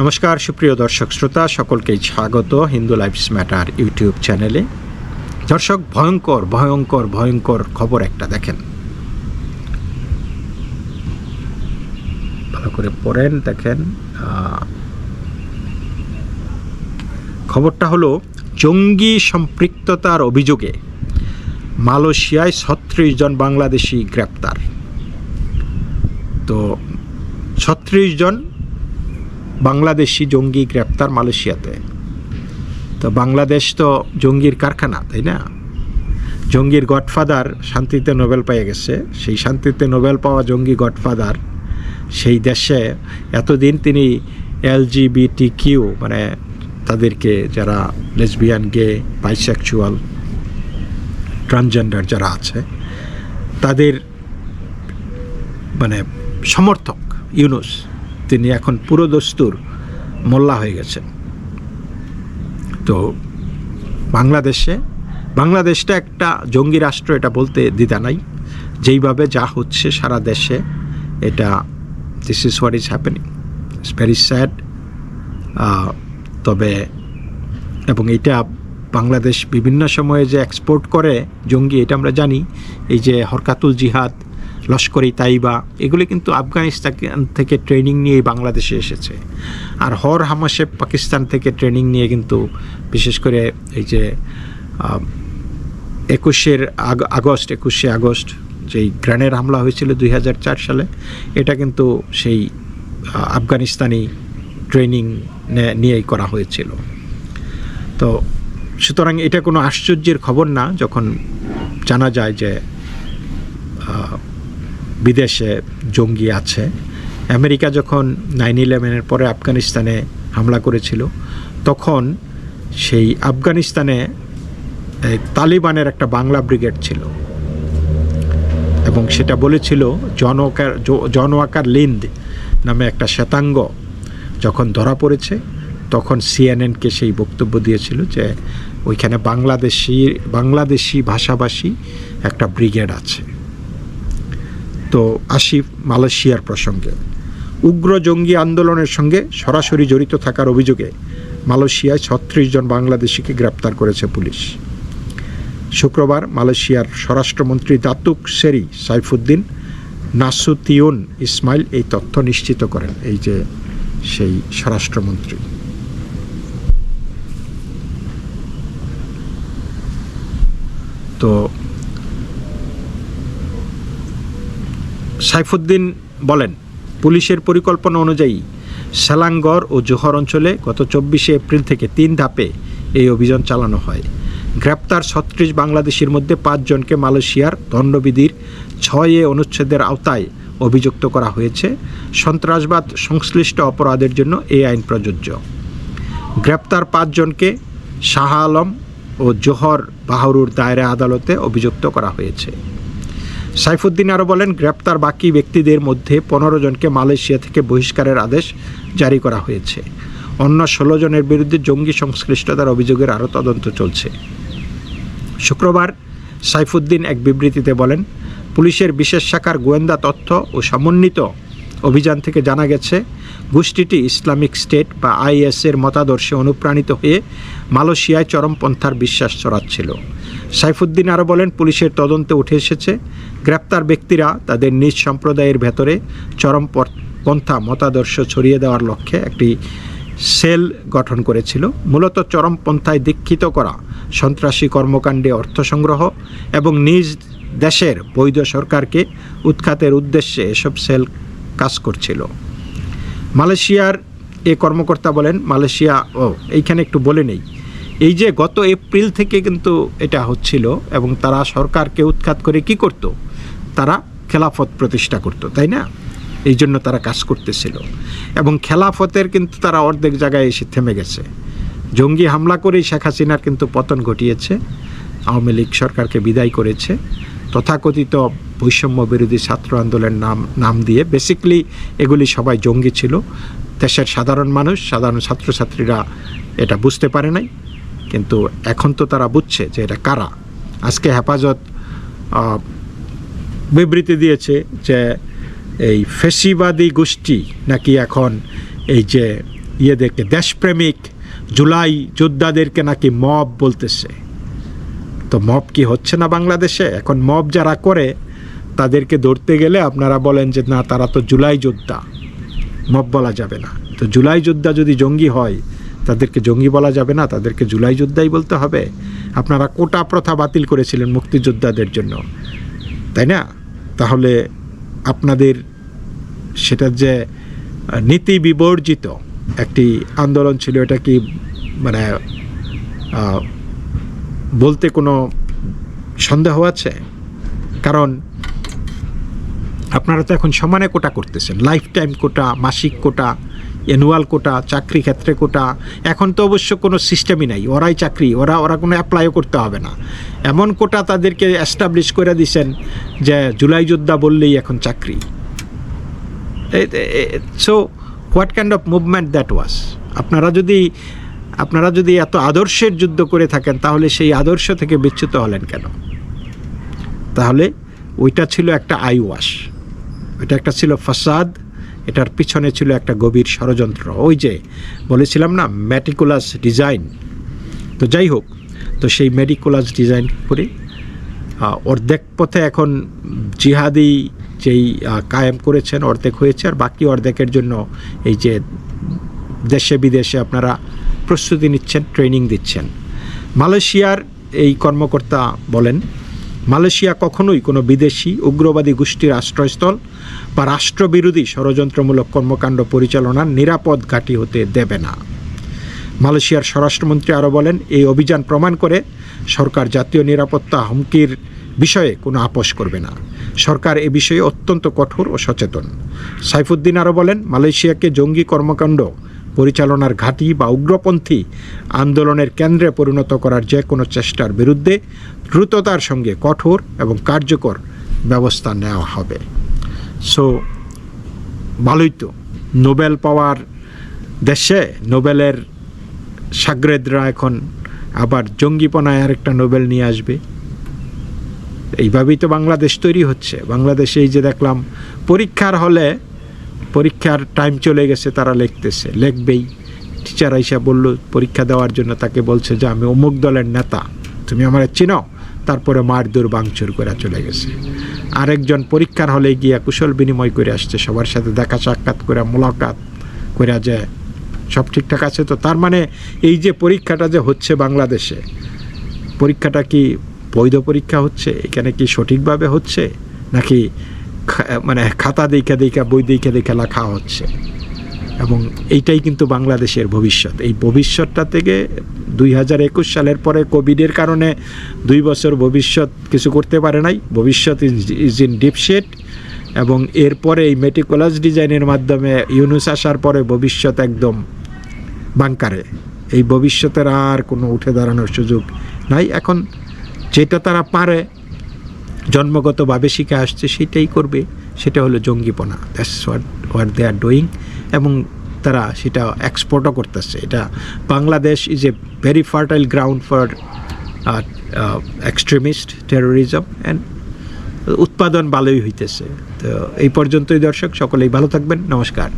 নমস্কার, সুপ্রিয় দর্শক শ্রোতা, সকলকেই স্বাগত হিন্দু লাইফস ম্যাটার ইউটিউব চ্যানেলে। দর্শক, ভয়ঙ্কর ভয়ঙ্কর ভয়ঙ্কর খবর একটা দেখেন। ভালো করে পড়েন, দেখেন খবরটা হলো, জঙ্গি সম্পৃক্ততার অভিযোগে মালয়েশিয়ায় ছত্রিশ জন বাংলাদেশি গ্রেপ্তার। তো, ছত্রিশ জন বাংলাদেশি জঙ্গি গ্রেপ্তার মালয়েশিয়াতে। তো বাংলাদেশ তো জঙ্গির কারখানা, তাই না? জঙ্গির গডফাদার শান্তিতে নোবেল পেয়ে গেছে। সেই শান্তিতে নোবেল পাওয়া জঙ্গি গডফাদার সেই দেশে এতদিন তিনি এলজিবিটি কিউ মানে তাদেরকে যারা লেসবিয়ান, গে বাইসেক্সুয়াল ট্রান্সজেন্ডার যারা আছে, তাদের মানে সমর্থক ইউনুস তিনি এখন পুরো দস্তুর মোল্লা হয়ে গেছেন তো বাংলাদেশে, বাংলাদেশটা একটা জঙ্গি রাষ্ট্র, এটা বলতে দ্বিধা নাই। যেইভাবে যা হচ্ছে সারা দেশে, এটা this is what is happening it's very sad তবে এবং এটা বাংলাদেশ বিভিন্ন সময়ে যে এক্সপোর্ট করে জঙ্গি, এটা আমরা জানি। এই যে হরকাতুল জিহাদ লস্করি তাইবা, এগুলি কিন্তু আফগানিস্তান থেকে ট্রেনিং নিয়ে বাংলাদেশে এসেছে। আর হর হামাসে পাকিস্তান থেকে ট্রেনিং নিয়ে কিন্তু বিশেষ করে এই যে একুশের আগ- আগস্ট, একুশে আগস্ট যেই গ্রানের হামলা হয়েছিল দুই হাজার চার সালে, এটা কিন্তু সেই আফগানিস্তানি ট্রেনিং নিয়েই করা হয়েছিল। তো সুতরাং এটা কোনো আশ্চর্যের খবর না, যখন জানা যায় যে বিদেশে জঙ্গি আছে। আমেরিকা যখন নাইন ইলেভেনের পরে আফগানিস্তানে হামলা করেছিল, তখন সেই আফগানিস্তানে তালিবানের একটা বাংলা ব্রিগেড ছিল। এবং সেটা বলেছিল জনকার জ- জনওয়াকার লিন্দ নামে একটা শ্বেতাঙ্গ যখন ধরা পড়েছে, তখন সিএনএনকে সেই বক্তব্য দিয়েছিল যে ওইখানে বাংলাদেশি বাংলাদেশি ভাষাভাষী একটা ব্রিগেড আছে। তো আসি মালয়েশিয়ার প্রসঙ্গে। উগ্র জঙ্গি আন্দোলনের সঙ্গে সরাসরি জড়িত থাকার অভিযোগে মালয়েশিয়ায় ছত্রিশ জন বাংলাদেশিকে গ্রেপ্তার করেছে পুলিশ। শুক্রবার মালয়েশিয়ার স্বরাষ্ট্রমন্ত্রী দাতুক সেরি সাইফুদ্দিন নাসুতিউন ইসমাইল এই তথ্য নিশ্চিত করেন, এই যে সেই স্বরাষ্ট্রমন্ত্রী। তো সাইফুদ্দিন বলেন, পুলিশের পরিকল্পনা অনুযায়ী সেলাঙ্গর ও জোহর অঞ্চলে গত চব্বিশে এপ্রিল থেকে তিন ধাপে এই অভিযান চালানো হয়। গ্রেপ্তার ছত্রিশ বাংলাদেশির মধ্যে পাঁচজনকে মালয়েশিয়ার দণ্ডবিধির ছয় এ অনুচ্ছেদের আওতায় অভিযুক্ত করা হয়েছে। সন্ত্রাসবাদ সংশ্লিষ্ট অপরাধের জন্য এই আইন প্রযোজ্য। গ্রেপ্তার পাঁচজনকে শাহ আলম ও জোহর বাহরুর দায়রা আদালতে অভিযুক্ত করা হয়েছে। সাইফুদ্দিন আরও বলেন, গ্রেপ্তার বাকি ব্যক্তিদের মধ্যে পনেরো জনকে মালয়েশিয়া থেকে বহিষ্কারের আদেশ জারি করা হয়েছে। অন্য ষোলো জনের বিরুদ্ধে জঙ্গি সংশ্লিষ্টতার অভিযোগের আরও তদন্ত চলছে। শুক্রবার সাইফুদ্দিন এক বিবৃতিতে বলেন, পুলিশের বিশেষ শাখার গোয়েন্দা তথ্য ও সমন্বিত অভিযান থেকে জানা গেছে, গোষ্ঠীটি ইসলামিক স্টেট বা আইএসের মতাদর্শে অনুপ্রাণিত হয়ে মালয়েশিয়ায় চরমপন্থার বিশ্বাস ছড়াচ্ছিল। সাইফুদ্দিন আরও বলেন, পুলিশের তদন্তে উঠে এসেছে। গ্রেপ্তার ব্যক্তিরা তাদের নিজ সম্প্রদায়ের ভেতরে চরম পন্থা মতাদর্শ ছড়িয়ে দেওয়ার লক্ষ্যে একটি সেল গঠন করেছিল। মূলত চরমপন্থায় দীক্ষিত করা সন্ত্রাসী কর্মকাণ্ডে অর্থ সংগ্রহ এবং নিজ দেশের বৈধ সরকারকে উৎখাতের উদ্দেশ্যে এসব সেল কাজ করছিল। মালয়েশিয়ার এ কর্মকর্তা বলেন, মালয়েশিয়া, ও এইখানে একটু বলে নেই। এই যে গত এপ্রিল থেকে কিন্তু এটা হচ্ছিল এবং তারা সরকারকে উৎখাত করে কি করত? তারা খেলাফত প্রতিষ্ঠা করত, তাই না? এই জন্য তারা কাজ করতেছিল। এবং খেলাফতের কিন্তু তারা অর্ধেক জায়গায় এসে থেমে গেছে। জঙ্গি হামলা করেই শেখ হাসিনার কিন্তু পতন ঘটিয়েছে। আওয়ামী লীগ সরকারকে বিদায় করেছে। তথাকথিত বৈষম্য বিরোধী ছাত্র আন্দোলনের নাম নাম দিয়ে বেসিকলি এগুলি সবাই জঙ্গি ছিল। দেশের সাধারণ মানুষ, সাধারণ ছাত্রছাত্রীরা এটা বুঝতে পারে নাই। কিন্তু এখন তো তারা বুঝছে যে এটা কারা। আজকে হেফাজত বিবৃতি দিয়েছে যে এই ফেসিবাদী গোষ্ঠী নাকি এখন এই যে ইয়েদেরকে দেশপ্রেমিক জুলাই যোদ্ধাদেরকে নাকি মব বলতেছে। তো মব কি হচ্ছে না বাংলাদেশে? এখন মব যারা করে, তাদেরকে ধরতে গেলে আপনারা বলেন যে না, তারা তো জুলাই যোদ্ধা। মব বলা যাবে না। তো জুলাই যোদ্ধা যদি জঙ্গি হয় তাদেরকে জঙ্গি বলা যাবে না, তাদেরকে জুলাই যোদ্ধাই বলতে হবে। আপনারা কোটা প্রথা বাতিল করেছিলেন মুক্তিযোদ্ধাদের জন্য। তাই না? তাহলে আপনাদের সেটা যে নীতি বিবর্জিত একটি আন্দোলন ছিল, এটা কি মানে বলতে কোনো সন্দেহ আছে? কারণ আপনারা তো এখন সমানে কোটা করতেছেন লাইফ টাইম কোটা, মাসিক কোটা অ্যানুয়াল কোটা, চাকরি ক্ষেত্রে কোটা, এখন তো অবশ্য কোনো সিস্টেমই নাই, ওরাই চাকরি, ওরা ওরা কোনো অ্যাপ্লাইও করতে হবে না। এমন কোটা তাদেরকে অ্যাস্টাবলিশ করে দিছেন যে জুলাই যোদ্ধা বললেই এখন চাকরি। So what kind of movement that was আপনারা যদি আপনারা যদি এত আদর্শের যুদ্ধ করে থাকেন, তাহলে সেই আদর্শ থেকে বিচ্যুত হলেন কেন? তাহলে ওইটা ছিল একটা আই ওয়াশ ওইটা একটা ছিল ফাসাদ এটার পিছনে ছিল একটা গভীর ষড়যন্ত্র। ওই যে বলেছিলাম না ম্যাটিকুলাস ডিজাইন তো যাই হোক, তো সেই মেডিকুলাস ডিজাইন করে অর্ধেক পথে এখন জিহাদি যেই কায়েম করেছেন, অর্ধেক হয়েছে, আর বাকি অর্ধেকের জন্য এই যে দেশে বিদেশে আপনারা প্রস্তুতি নিচ্ছেন ট্রেনিং দিচ্ছেন। মালয়েশিয়ার এই কর্মকর্তা বলেন মালয়েশিয়া কখনোই কোনো বিদেশি উগ্রবাদী গোষ্ঠীর আশ্রয়স্থল বা রাষ্ট্রবিরোধী ষড়যন্ত্রমূলক কর্মকাণ্ড পরিচালনার নিরাপদ ঘাঁটি হতে দেবে না। মালয়েশিয়ার স্বরাষ্ট্রমন্ত্রী আরও বলেন, এই অভিযান প্রমাণ করে সরকার জাতীয় নিরাপত্তা হুমকির বিষয়ে কোনো আপোষ করবে না। সরকার এ বিষয়ে অত্যন্ত কঠোর ও সচেতন। সাইফুদ্দিন আরও বলেন, মালয়েশিয়াকে জঙ্গি কর্মকাণ্ড পরিচালনার ঘাঁটি বা উগ্রপন্থী আন্দোলনের কেন্দ্রে পরিণত করার যে কোনো চেষ্টার বিরুদ্ধে দ্রুততার সঙ্গে কঠোর এবং কার্যকর ব্যবস্থা নেওয়া হবে। সো ভালোই তো নোবেল পাওয়ার দেশে নোবেলের সাগরেদরা এখন আবার জঙ্গিপনায় আরেকটা নোবেল নিয়ে আসবে। এইভাবেই তো বাংলাদেশ তৈরি হচ্ছে। বাংলাদেশে এই যে দেখলাম, পরীক্ষার হলে পরীক্ষার টাইম চলে গেছে, তারা লিখতেছে। লিখবেই। টিচার আইসা বলল, পরীক্ষা দেওয়ার জন্য তাকে বলছে যে, আমি অমুক দলের নেতা, তুমি আমার চিনো? তারপরে মারদুর বাংচুর করে চলে গেছে। আরেকজন পরীক্ষার হলে গিয়া কুশল বিনিময় করে আসছে, সবার সাথে দেখা সাক্ষাৎ করে মোলাকাত করে যে, সব ঠিকঠাক আছে তো? তার মানে এই যে পরীক্ষাটা যে হচ্ছে বাংলাদেশে, পরীক্ষাটা কি বৈধ পরীক্ষা হচ্ছে? এখানে কি সঠিকভাবে হচ্ছে? নাকি মানে খাতা দেখা দেখা, বই দেখা দেখা লেখা হচ্ছে। এবং এইটাই কিন্তু বাংলাদেশের ভবিষ্যৎ। এই ভবিষ্যৎটা থেকে দুই হাজার একুশ সালের পরে কোভিডের কারণে দুই বছর ভবিষ্যৎ কিছু করতে পারে নাই। ভবিষ্যৎ ইজ ইন ডিপশেট এবং এরপরে এই মেটিকুলাস ডিজাইনের মাধ্যমে ইউনুস আসার পরে ভবিষ্যৎ একদম বাংকারে। এই ভবিষ্যতের আর কোনো উঠে দাঁড়ানোর সুযোগ নাই। এখন যেটা তারা পারে জন্মগতভাবে শিখে আসছে, সেটাই করবে, সেটা হলো জঙ্গিপনা। That's what what they are doing এবং তারা সেটা এক্সপোর্টও করতেছে। এটা Bangladesh is a very fertile ground for extremist terrorism and উৎপাদন ভালোই হইতেছে। তো এই পর্যন্তই দর্শক, সকলেই ভালো থাকবেন। নমস্কার।